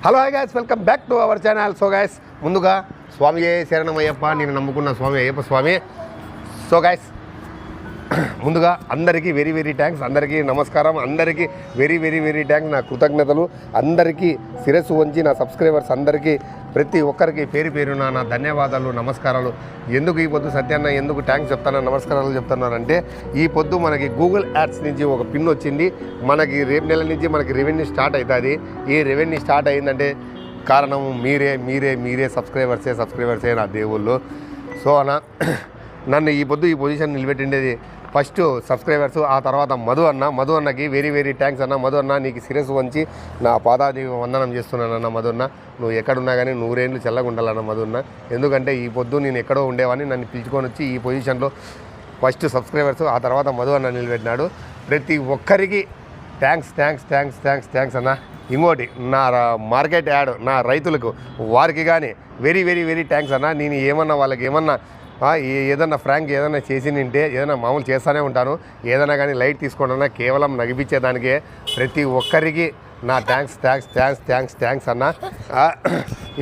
Hello hi guys welcome back to our channel so guys ముందుగా స్వామి శరణమయ్యప్ప నేను నమ్ముకున్న స్వామి అయ్యప్ప స్వామి. సో గాయస్ ముందుగా అందరికీ వెరీ వెరీ థ్యాంక్స్. అందరికీ నమస్కారం. అందరికీ వెరీ వెరీ వెరీ థ్యాంక్స్. నా కృతజ్ఞతలు. అందరికీ శిరస్సు వంచి నా సబ్స్క్రైబర్స్ అందరికీ ప్రతి ఒక్కరికి పేరు పేరున నా ధన్యవాదాలు నమస్కారాలు. ఎందుకు ఈ పొద్దు సత్యాన్న ఎందుకు థ్యాంక్స్ చెప్తాను నమస్కారాలు చెప్తున్నానంటే ఈ పొద్దు మనకి గూగుల్ యాడ్స్ నుంచి ఒక పిన్ వచ్చింది. మనకి రేపు నెల నుంచి మనకి రెవెన్యూ స్టార్ట్ అవుతుంది. ఈ రెవెన్యూ స్టార్ట్ అయిందంటే కారణం మీరే మీరే మీరే సబ్స్క్రైబర్సే సబ్స్క్రైబర్సే నా దేవుళ్ళు. సో అన్న నన్ను ఈ పొద్దు ఈ పొజిషన్ నిలబెట్టిండేది ఫస్ట్ సబ్స్క్రైబర్స్ ఆ తర్వాత మధు అన్న. మధు అన్నకి వెరీ వెరీ థ్యాంక్స్ అన్న. మధు అన్న నీకు శిరస్సు వంచి నా పాదాది వందనం చేస్తున్నానన్న మధు అన్న. నువ్వు ఎక్కడున్నా కానీ నూరేళ్ళు చల్లగా ఉండాలన్న మధు అన్న. ఎందుకంటే ఈ పొద్దు నేను ఎక్కడో ఉండేవాడిని. నన్ను పిలుచుకొని వచ్చి ఈ పొజిషన్లో ఫస్ట్ సబ్స్క్రైబర్స్ ఆ తర్వాత మధు అన్న నిలబెట్టినాడు. ప్రతి ఒక్కరికి thanks thanks thanks thanks thanks అన్న. ఇంకోటి నా మార్కెట్ యాడ్ నా రైతులకు వారికి కానీ వెరీ వెరీ వెరీ థ్యాంక్స్ అన్న. నేను ఏమన్నా వాళ్ళకి ఏమన్నా ఏదైనా ఫ్రాంక్ ఏదైనా చేసి నింటే ఏదైనా మామూలు చేస్తూనే ఉంటాను. ఏదైనా కానీ లైట్ తీసుకోండి కేవలం నగిపించేదానికే ప్రతి ఒక్కరికి నా thanks thanks thanks thanks thanks అన్న.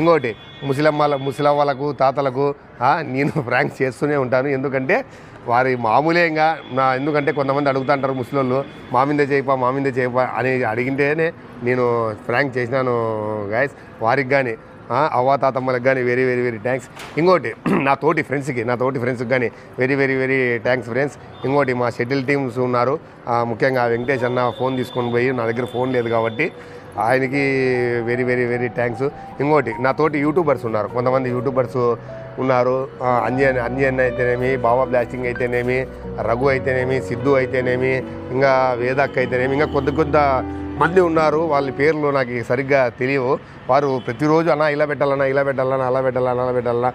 ఇంకోటి ముసలమ్మల ముసలమ్మలకు తాతలకు నేను ఫ్రాంక్ చేస్తూనే ఉంటాను. ఎందుకంటే వారి మామూలేగా నా ఎందుకంటే కొంతమంది అడుగుతుంటారు ముసలోళ్ళు మామిందే చేయపా మామిందే చేయపా అని అడిగింటేనే నేను ఫ్రాంక్ చేసినాను గాయస్ వారికి కానీ అవ్వ తాతమ్మలకు కానీ వెరీ వెరీ వెరీ థ్యాంక్స్ ఇంకోటి నా తోటి ఫ్రెండ్స్కి నా తోటి ఫ్రెండ్స్కి కానీ very very very thanks friends ఇంకోటి మా షెటిల్ టీమ్స్ ఉన్నారు. ముఖ్యంగా వెంకటేష్ అన్న ఫోన్ తీసుకొని పోయి నా దగ్గర ఫోన్ లేదు కాబట్టి ఆయనకి వెరీ వెరీ వెరీ థ్యాంక్స్ ఇంకోటి నా తోటి యూట్యూబర్స్ ఉన్నారు. కొంతమంది యూట్యూబర్స్ ఉన్నారు. అంజన్ అంజన్ అయితేనేమి బాబా బ్లాస్టింగ్ అయితేనేమి రఘు అయితేనేమి సిద్ధు అయితేనేమి ఇంకా వేదక్ అయితేనేమి ఇంకా కొద్ది కొద్ది మంది ఉన్నారు వాళ్ళ పేర్లు నాకు సరిగ్గా తెలియవు. వారు ప్రతిరోజు అన్న ఇలా పెట్టాలన్నా ఇలా పెట్టాలన్నా అలా పెట్టాలన్నా అలా పెట్టాలన్నా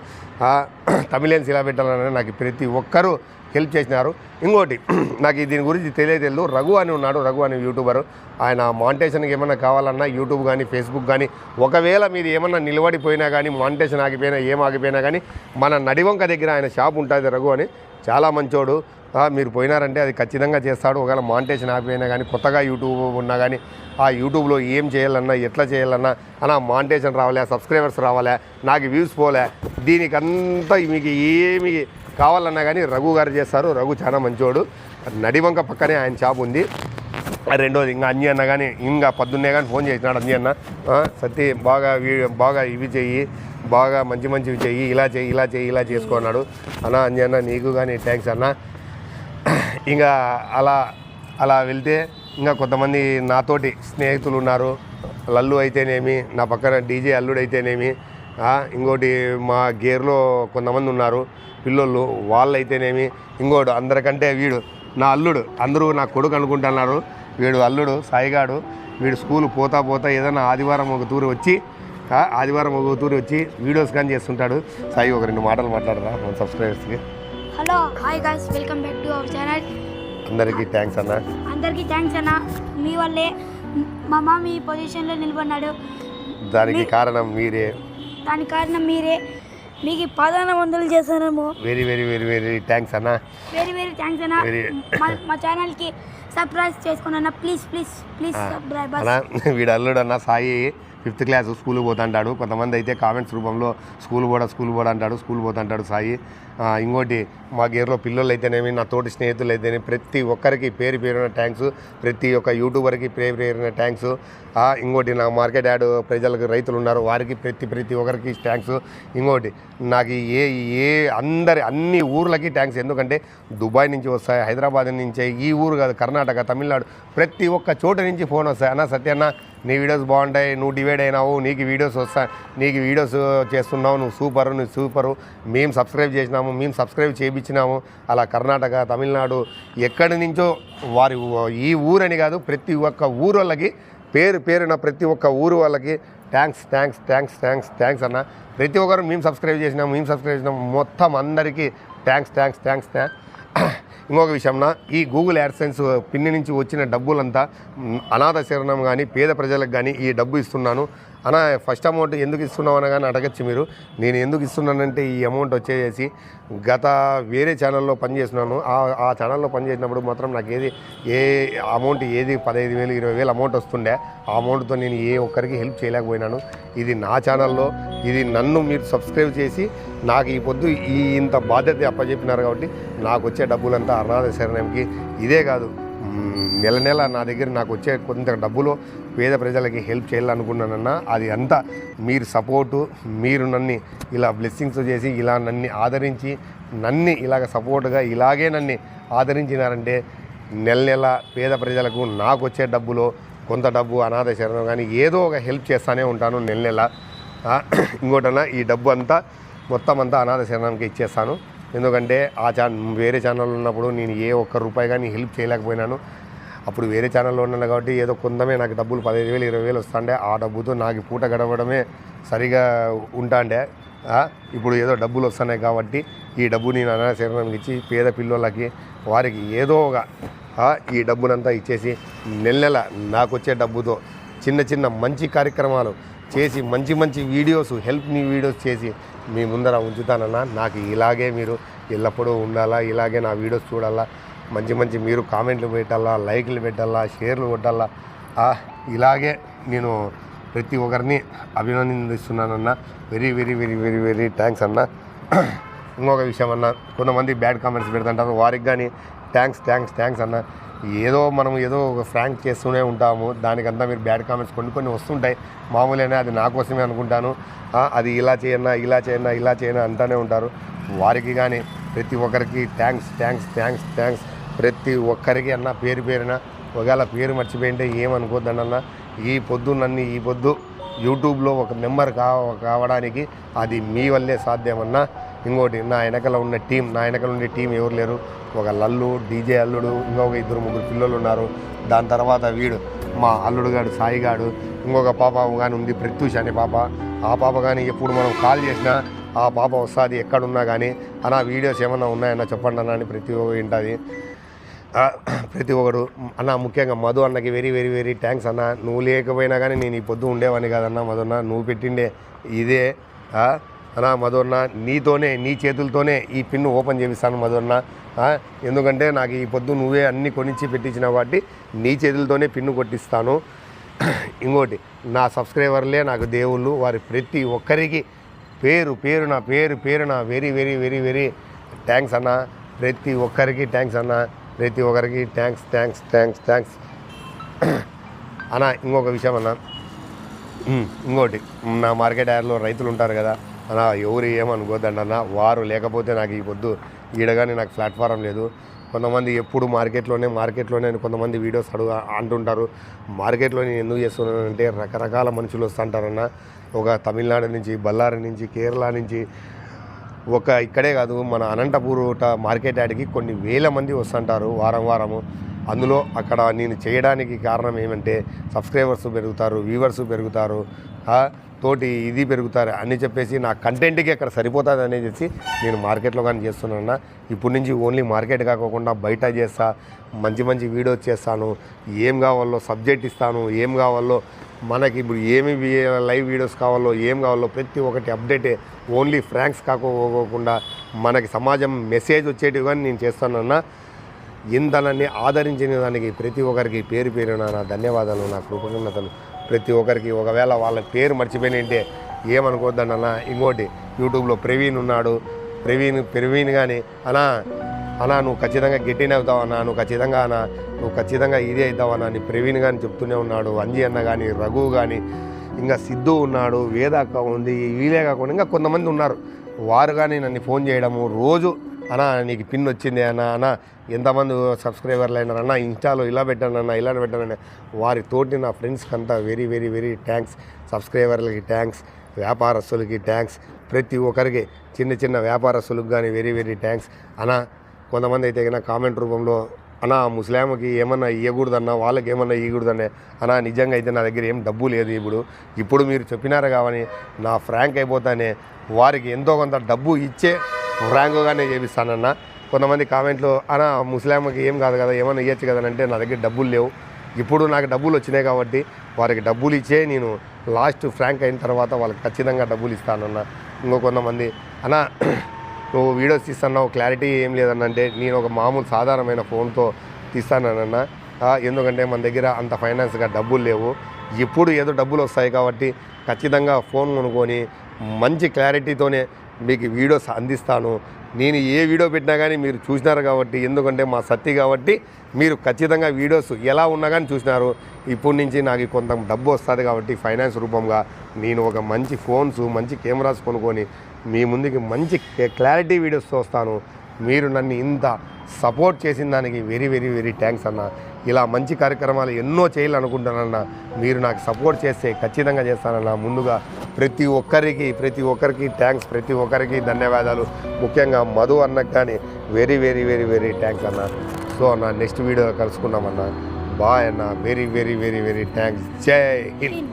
తమిళన్స్ ఇలా పెట్టాలన్నా నాకు ప్రతి ఒక్కరూ హెల్ప్ చేసినారు. ఇంకోటి నాకు దీని గురించి తెలియదు రఘు అని ఉన్నాడు రఘు అనే యూట్యూబర్. ఆయన మానిటేషన్కి ఏమైనా కావాలన్నా యూట్యూబ్ కానీ ఫేస్బుక్ కానీ ఒకవేళ మీరు ఏమన్నా నిలబడిపోయినా కానీ మానిటేషన్ ఆగిపోయినా ఏం ఆగిపోయినా కానీ మన నడివంక దగ్గర ఆయన షాప్ ఉంటుంది రఘు అని. చాలా మంచోడు. మీరు పోయినారంటే అది ఖచ్చితంగా చేస్తాడు. ఒకవేళ మాంటేషన్ ఆగిపోయినా కానీ కొత్తగా యూట్యూబ్ ఉన్నా కానీ ఆ యూట్యూబ్లో ఏం చేయాలన్నా ఎట్లా చేయాలన్నా అలా మాంటేషన్ రావాలా సబ్స్క్రైబర్స్ రావాలా నాకు వ్యూస్ పోలే దీనికంతా మీకు ఏమి కావాలన్నా కానీ రఘు గారు చేస్తారు. రఘు చాలా మంచోడు. నడివంక పక్కనే ఆయన షాప్ ఉంది. రెండోది ఇంకా అన్ని అన్న కానీ ఇంకా పొద్దున్నే కానీ ఫోన్ చేసినాడు అన్ని అన్న. సత్తి బాగా వీ- బాగా ఇవి చెయ్యి బాగా మంచి మంచివి చెయ్యి ఇలా చెయ్యి ఇలా చెయ్యి ఇలా చేసుకున్నాడు అన్న అన్నీ అన్న నీకు కానీ థ్యాంక్స్ అన్న. ఇంకా అలా అలా వెళ్తే ఇంకా కొంతమంది నాతోటి స్నేహితులు ఉన్నారు. లల్లు అయితేనేమి నా పక్కన డీజే అల్లుడు అయితేనేమి ఇంకోటి మా గేర్లో కొంతమంది ఉన్నారు పిల్లోళ్ళు వాళ్ళు అయితేనేమి ఇంకోటి అందరికంటే వీడు నా అల్లుడు అందరూ నా కొడుకు అనుకుంటున్నారు. వీడు అల్లుడు సాయిగాడు వీడు స్కూల్ పోతా పోతా ఏదైనా ఆదివారం ఒక తూరు వచ్చి ఆదివారం ఒక తూరు వచ్చి వీడియోస్ కానీ చేస్తుంటాడు. సాయి ఒక రెండు మాటలు మాట్లాడరా మన సబ్స్క్రైబర్స్కి? Hello hi guys welcome back to our channel. అందరికీ థ్యాంక్స్ అన్న. అందరికీ థ్యాంక్స్ అన్న. మీ వల్లే మా మామ ఈ పొజిషన్లో నిలబడినాడు దానికి కారణం మీరే. దాని కారణం మీరే. మీకు పదహారు వందలు చేశానేమో very very very very thanks అన్న. వెరీ వెరీ థ్యాంక్స్ అన్న. మా ఛానల్కి సబ్స్క్రైబ్ చేసుకోండి అన్న. ప్లీజ్ ప్లీజ్ ప్లీజ్ సబ్స్క్రైబ్ అన్న వీడు అల్లుడు అన్న సాయి ఫిఫ్త్ క్లాస్ స్కూల్ పోతుంటాడు. కొంతమంది అయితే కామెంట్స్ రూపంలో స్కూల్ పోడా స్కూల్ పోడా అంటాడు స్కూల్ పోతుంటాడు సాయి. ఇంకోటి మా గేర్లో పిల్లలు అయితేనేమి నా తోటి స్నేహితులు అయితేనేమి ప్రతి ఒక్కరికి పేరు పేరున థ్యాంక్స్ ప్రతి ఒక్క యూట్యూబర్కి పేరు పేరున థ్యాంక్స్ ఇంకోటి నా మార్కెట్ యాడ్ ప్రజలకు రైతులు ఉన్నారు వారికి ప్రతి ప్రతి ఒక్కరికి థ్యాంక్స్ ఇంకోటి నాకు ఏ ఏ అందరి అన్ని ఊర్లకి థ్యాంక్స్ ఎందుకంటే దుబాయ్ నుంచి వస్తాయి హైదరాబాద్ నుంచి ఈ ఊరు కాదు కర్ణాటక కర్ణాటక తమిళనాడు. ప్రతి ఒక్క చోట నుంచి ఫోన్ వస్తాయి. అన్న సత్యన్న నీ వీడియోస్ బాగుంటాయి నువ్వు డివైడ్ అయినావు నీకు వీడియోస్ వస్తాయి నీకు వీడియోస్ చేస్తున్నావు నువ్వు సూపర్ నువ్వు సూపరు. మేము సబ్స్క్రైబ్ చేసినాము మేము సబ్స్క్రైబ్ చేయించినాము. అలా కర్ణాటక తమిళనాడు ఎక్కడి నుంచో వారి ఈ ఊరని కాదు ప్రతి ఒక్క ఊరు వాళ్ళకి పేరు పేరున ప్రతి ఒక్క ఊరు వాళ్ళకి thanks thanks thanks thanks thanks అన్న. ప్రతి ఒక్కరు మేము సబ్స్క్రైబ్ చేసినాం మేము సబ్స్క్రైబ్ చేసినాము మొత్తం అందరికీ థ్యాంక్స్ థ్యాంక్స్ థ్యాంక్స్ థ్యాంక్స్ ఇంకొక విషయంన ఈ గూగుల్ యాడ్సెన్స్ పిన్ని నుంచి వచ్చిన డబ్బులంతా అనాథ శరణం కానీ పేద ప్రజలకు కానీ ఈ డబ్బు ఇస్తున్నాను. అన్న ఫస్ట్ అమౌంట్ ఎందుకు ఇస్తున్నావు అనగానే అడగచ్చు మీరు. నేను ఎందుకు ఇస్తున్నానంటే ఈ అమౌంట్ వచ్చేసి గత వేరే ఛానల్లో పనిచేస్తున్నాను. ఆ ఛానల్లో పనిచేసినప్పుడు మాత్రం నాకు ఏది ఏ అమౌంట్ ఏది పదహైదు వేలు ఇరవై వేలు అమౌంట్ వస్తుండే. ఆ అమౌంట్తో నేను ఏ ఒక్కరికి హెల్ప్ చేయలేకపోయినాను. ఇది నా ఛానల్లో ఇది నన్ను మీరు సబ్స్క్రైబ్ చేసి నాకు ఈ పొద్దు ఈ ఇంత బాధ్యత అప్పచెప్పినారు కాబట్టి నాకు వచ్చే డబ్బులంతా అనాథ శరణంకి. ఇదే కాదు నెల నెల నా దగ్గర నాకు వచ్చే కొంత డబ్బులో పేద ప్రజలకి హెల్ప్ చేయాలనుకున్నానన్నా అది అంతా మీరు సపోర్టు మీరు నన్ను ఇలా బ్లెస్సింగ్స్ చేసి ఇలా నన్ను ఆదరించి నన్ను ఇలాగ సపోర్ట్గా ఇలాగే నన్ను ఆదరించినారంటే నెల నెల పేద ప్రజలకు నాకు వచ్చే డబ్బులో కొంత డబ్బు అనాథ శరణం కానీ ఏదో ఒక హెల్ప్ చేస్తూనే ఉంటాను నెల నెల. ఇంకోటన్నా ఈ డబ్బు అంతా మొత్తం అంతా అనాథ శరణంకి ఇచ్చేస్తాను. ఎందుకంటే ఆ ఛాన్ వేరే ఛానల్ ఉన్నప్పుడు నేను ఏ ఒక్క రూపాయి కానీ హెల్ప్ చేయలేకపోయినాను. అప్పుడు వేరే ఛానల్లో ఉన్నాను కాబట్టి ఏదో కొందమే నాకు డబ్బులు పదిహేను వేలు ఇరవై వేలు వస్తుండే. ఆ డబ్బుతో నాకు పూట గడవడమే సరిగా ఉంటాండే. ఇప్పుడు ఏదో డబ్బులు వస్తున్నాయి కాబట్టి ఈ డబ్బు నేను అనాథ ఇచ్చి పేద పిల్లలకి వారికి ఏదో ఒక ఈ డబ్బునంతా ఇచ్చేసి నెల నెల నాకు వచ్చే డబ్బుతో చిన్న చిన్న మంచి కార్యక్రమాలు చేసి మంచి మంచి వీడియోస్ హెల్ప్ మీ వీడియోస్ చేసి మీ ముందర ఉంచుతానన్నా. నాకు ఇలాగే మీరు ఎల్లప్పుడూ ఉండాలా ఇలాగే నా వీడియోస్ చూడాలా మంచి మంచి మీరు కామెంట్లు పెట్టాలా లైక్లు పెట్టాలా షేర్లు కొట్టాలా. ఇలాగే నేను ప్రతి ఒక్కరిని అభినందిస్తున్నానన్న. Very very very very very thanks అన్న. ఇంకొక విషయం అన్న కొంతమంది బ్యాడ్ కామెంట్స్ పెడుతుంటారు. వారికి కానీ థ్యాంక్స్ థ్యాంక్స్ థ్యాంక్స్ అన్న. ఏదో మనం ఏదో ఒక ఫ్రాంక్ చేస్తూనే ఉంటాము. దానికంతా మీరు బ్యాడ్ కామెంట్స్ కొన్ని కొన్ని వస్తుంటాయి. మామూలుగానే అది నా కోసమే అనుకుంటాను. అది ఇలా చేయన్నా ఇలా చేయన్నా ఇలా చేయనా అంటానే ఉంటారు. వారికి కానీ ప్రతి ఒక్కరికి థ్యాంక్స్ థ్యాంక్స్ థ్యాంక్స్ థ్యాంక్స్. ప్రతి ఒక్కరికి అన్న పేరు పేరున ఒకవేళ పేరు మర్చిపోయింటే ఏమనుకోద్దండి అన్న ఈ పొద్దు నన్ను ఈ పొద్దు యూట్యూబ్లో ఒక మెంబర్ కా కావడానికి అది మీ వల్లే సాధ్యమన్నా. ఇంకోటి నా వెనకల ఉన్న టీం నా వెనకల ఉండే టీం ఎవరు లేరు? ఒక లల్లు డీజే అల్లుడు ఇంకొక ఇద్దరు ముగ్గురు పిల్లలు ఉన్నారు. దాని తర్వాత వీడు మా అల్లుడు గాడు సాయి గాడు ఇంకొక పాప కానీ ఉంది ప్రత్యూష్ అనే పాప. ఆ పాప కానీ ఎప్పుడు మనం కాల్ చేసినా ఆ పాప వస్తుంది ఎక్కడున్నా కానీ అన్న వీడియోస్ ఏమన్నా ఉన్నాయన్నా చెప్పండి అన్న అని ప్రతి ఒక్క వింటుంది. ప్రతి ఒక్కడు అన్న ముఖ్యంగా మధు అన్నకి వెరీ వెరీ వెరీ థ్యాంక్స్ అన్న. నువ్వు లేకపోయినా కానీ నేను ఈ పొద్దు ఉండేవాడిని కాదన్న మధు అన్న. నువ్వు పెట్టిండే ఇదే అన్న మధు అన్న నీతోనే నీ చేతులతోనే ఈ పిన్ను ఓపెన్ చేపిస్తాను మధు అన్న. ఎందుకంటే నాకు ఈ పొద్దు నువ్వే అన్ని కొనిచ్చి పెట్టించినావు కాబట్టి నీ చేతులతోనే పిన్ను కొట్టిస్తాను. ఇంకోటి నా సబ్స్క్రైబర్లే నాకు దేవుళ్ళు. వారి ప్రతి ఒక్కరికి పేరు పేరు నా పేరు పేరు నా very very very very thanks అన్న. ప్రతి ఒక్కరికి థ్యాంక్స్ అన్న. ప్రతి ఒక్కరికి థ్యాంక్స్ థ్యాంక్స్ థ్యాంక్స్ థ్యాంక్స్ అన్న ఇంకొక విషయం అన్న. ఇంకోటి నా మార్కెట్ యార్డ్లో రైతులు ఉంటారు కదా అన్న ఎవరు ఏమనుకోద్దండి అన్న వారు లేకపోతే నాకు ఈ పొద్దు ఈడగానే నాకు ప్లాట్ఫారం లేదు. కొంతమంది ఎప్పుడు మార్కెట్లోనే మార్కెట్లోనే కొంతమంది వీడియోస్ అడుగు అంటుంటారు. మార్కెట్లో నేను ఎందుకు చేస్తున్నానంటే రకరకాల మనుషులు వస్తుంటారన్న. ఒక తమిళనాడు నుంచి బళ్ళారి నుంచి కేరళ నుంచి ఒక ఇక్కడే కాదు మన అనంతపూర్ ట- మార్కెట్ యార్డ్కి కొన్ని వేల మంది వస్తుంటారు వారం వారము. అందులో అక్కడ నేను చేయడానికి కారణం ఏమంటే సబ్స్క్రైబర్స్ పెరుగుతారు వ్యూవర్స్ పెరుగుతారు తోటి ఇది పెరుగుతారు అని చెప్పేసి నా కంటెంట్కి అక్కడ సరిపోతుంది అనేసి నేను మార్కెట్లో కానీ చేస్తున్నాను ఇప్పటి నుంచి ఓన్లీ మార్కెట్ కాకుండా బయట చేస్తా మంచి మంచి వీడియోస్ చేస్తాను ఏం కావాలో సబ్జెక్ట్ ఇస్తాను ఏం కావాలో మనకి ఇప్పుడు ఏమి లైవ్ వీడియోస్ కావాలో ఏం కావాలో ప్రతి ఒక్కటి అప్డేటే ఓన్లీ ఫ్రాంక్స్ కాకపోకుండా మనకి సమాజం మెసేజ్ వచ్చేటివి కానీ నేను చేస్తానన్నా ఇంధనాన్ని ఆదరించిన దానికి ప్రతి ఒక్కరికి పేరు పేరున నా ధన్యవాదాలు నా కృతజ్ఞతలు. ప్రతి ఒక్కరికి ఒకవేళ వాళ్ళ పేరు మర్చిపోయినంటే ఏమనుకోవద్దన్న ఇంకోటి యూట్యూబ్లో ప్రవీణ్ ఉన్నాడు ప్రవీణ్ ప్రవీణ్ కానీ అన్నా అన్నా నువ్వు ఖచ్చితంగా గెట్టిన అవుతావన్నా నువ్వు ఖచ్చితంగా అన్నా నువ్వు ఖచ్చితంగా ఇదే అవుతావన్నా అని ప్రవీణ్ కానీ చెప్తూనే ఉన్నాడు అంజీ అన్న కానీ రఘు కానీ ఇంకా సిద్ధు ఉన్నాడు వేదాక ఉంది వీలే కాకుండా ఇంకా కొంతమంది ఉన్నారు. వారు కానీ నన్ను ఫోన్ చేయడము రోజు అన్నా నీకు పిన్ వచ్చింది అన్న అన్న ఎంతమంది సబ్స్క్రైబర్లు అయినారు అన్న ఇన్స్టాలో ఇలా పెట్టాను అన్న ఇలా పెట్టాను వారి తోటి నా ఫ్రెండ్స్కి అంతా వెరీ వెరీ వెరీ థ్యాంక్స్ సబ్స్క్రైబర్లకి థ్యాంక్స్ వ్యాపారస్తులకి థ్యాంక్స్ ప్రతి ఒక్కరికి చిన్న చిన్న వ్యాపారస్తులకు కానీ వెరీ వెరీ థ్యాంక్స్ అన్న కొంతమంది అయితే కన్నా కామెంట్ రూపంలో అన్న ముస్లాంకి ఏమన్నా ఇవ్వకూడదన్నా వాళ్ళకి ఏమన్నా ఇవ్వకూడదన్నా అన్నా నిజంగా అయితే నా దగ్గర ఏం డబ్బు లేదు ఇప్పుడు. ఇప్పుడు మీరు చెప్పినారు కావని నా ఫ్రాంక్ అయిపోతానే వారికి ఎంతో కొంత డబ్బు ఇచ్చే ఫ్రాంకుగానే చేపిస్తానన్న. కొంతమంది కామెంట్లు అనా ముస్లాంకి ఏం కాదు కదా ఏమన్నా ఇవ్వచ్చు కదా అంటే నా దగ్గర డబ్బులు లేవు. ఇప్పుడు నాకు డబ్బులు వచ్చినాయి కాబట్టి వారికి డబ్బులు ఇచ్చే నేను లాస్ట్ ఫ్రాంక్ అయిన తర్వాత వాళ్ళకి ఖచ్చితంగా డబ్బులు ఇస్తానన్న. ఇంకో కొంతమంది అన్నా నువ్వు వీడియోస్ తీస్తున్నావు క్లారిటీ ఏం లేదన్న అంటే నేను ఒక మామూలు సాధారణమైన ఫోన్తో తీస్తానన్న. ఎందుకంటే మన దగ్గర అంత ఫైనాన్స్గా డబ్బులు లేవు. ఇప్పుడు ఏదో డబ్బులు వస్తాయి కాబట్టి ఖచ్చితంగా ఫోన్ కొనుక్కొని మంచి క్లారిటీతోనే మీకు వీడియోస్ అందిస్తాను. నేను ఏ వీడియో పెట్టినా కానీ మీరు చూసినారు కాబట్టి ఎందుకంటే మా సత్తి కాబట్టి మీరు ఖచ్చితంగా వీడియోస్ ఎలా ఉన్నా కానీ చూసినారు. ఇప్పటి నుంచి నాకు కొంత డబ్బు వస్తుంది కాబట్టి ఫైనాన్స్ రూపంగా నేను ఒక మంచి ఫోన్స్ మంచి కెమెరాస్ కొనుక్కొని మీ ముందుకి మంచి క్లారిటీ వీడియోస్ చూస్తాను. మీరు నన్ను ఇంత సపోర్ట్ చేసిన దానికి వెరీ వెరీ వెరీ థ్యాంక్స్ అన్న. ఇలా మంచి కార్యక్రమాలు ఎన్నో చేయాలనుకుంటానన్న మీరు నాకు సపోర్ట్ చేస్తే ఖచ్చితంగా చేస్తానన్న. ముందుగా ప్రతి ఒక్కరికి ప్రతి ఒక్కరికి థ్యాంక్స్ ప్రతి ఒక్కరికి ధన్యవాదాలు. ముఖ్యంగా మధు అన్నకు కానీ very very very very thanks అన్న. సో అన్న నెక్స్ట్ వీడియో కలుసుకుందామన్న బాయ్ అన్న. Very very very very thanks. జై హింద్.